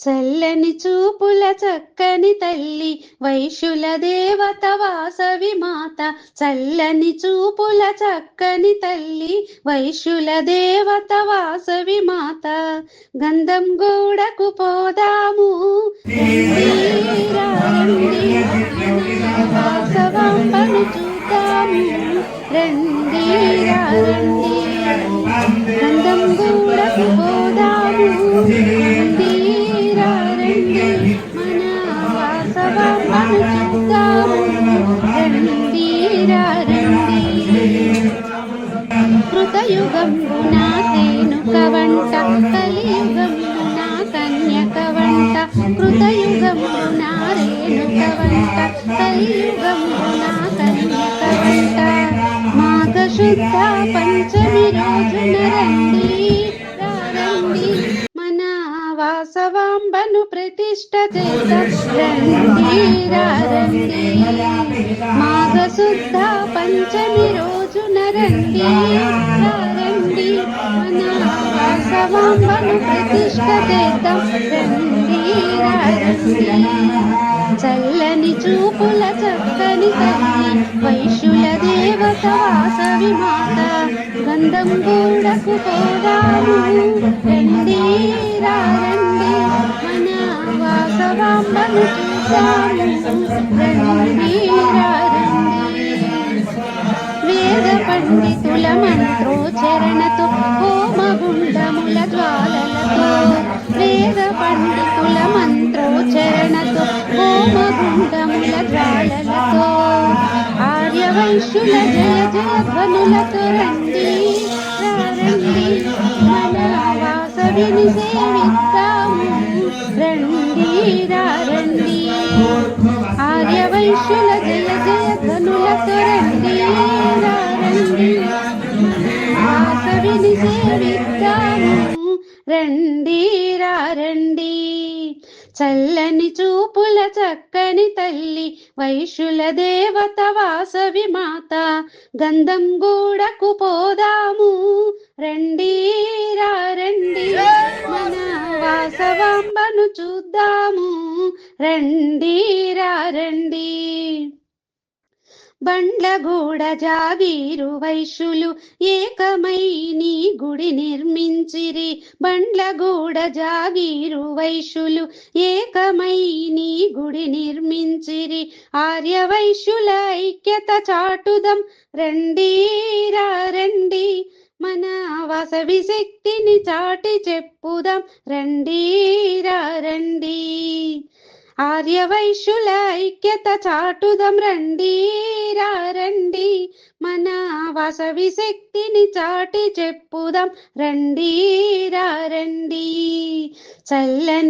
చల్లని చూపుల చక్కని తల్లి వైశ్యుల దేవత వాసవి మాత. చల్లని చూపుల చక్కని తల్లి వైశ్యుల దేవత వాసవి మాత. గంధం గూడకు పోదాము. వాసవాంబను చూద్దాము. రండీరా రండి. గంధం గూడకు పోదాము. వాసవాంబను చూద్దాము రండీరా రండి కృతయుగంబున తేనుక కన్యక వంట రేణుక వంట కన్యక వంట మాఘ శుద్ధ పంచమి రోజున రండి రండి వాసవాంబను ప్రతిష్ట చేద్దాం రండి రండి మాఘ శుద్ధ పంచమి రోజున రండి రండి మన వాసవాంబను ప్రతిష్ట రండి చల్లని చూపుల చక్కని తల్లి వైశ్యుల దేవత వాసవి మాత గంధం గూడకు పోదాము. రండి రండి వేద పండితుల మంత్రోచరణతో హోమగుండముల జ్వాలలతో వేద పండితుల మంత్రోచరణతో హోమగుండముల జ్వాలలతో ఆర్య జయ జయ ధ్వనులతో రండి రండి మన వాసవిని సేవిస్తాము రండి రండి ఆర్య వైశ్యుల జయ జయ ధనులతో రండి రండి వాసవిని సేవిద్దాము. రండి రండి. చల్లని చూపుల చక్కని తల్లి వైశ్యుల దేవత వాసవి మాత గంధం గూడకు పోదాము. రండి వాసవాంబను చూద్దాము. రండి. రండి బండ్లగూడ జాగీరు వైశ్యులు ఏకమై నీ గుడి నిర్మించిరి. బండ్లగూడ జాగీరు వైశ్యులు ఏకమై నీ గుడి నిర్మించిరి. ఆర్య వైశ్యుల ఐక్యత చాటుదం. రండి రండి. మన వాసవి శక్తిని చాటి చెప్పుదాం. రండి రండి. ఆర్య వైశ్యుల ఐక్యత చాటుదం. రండి రండి. మన వాసవి శక్తిని చాటి చెప్పుదాం. రండి రండి. చల్లని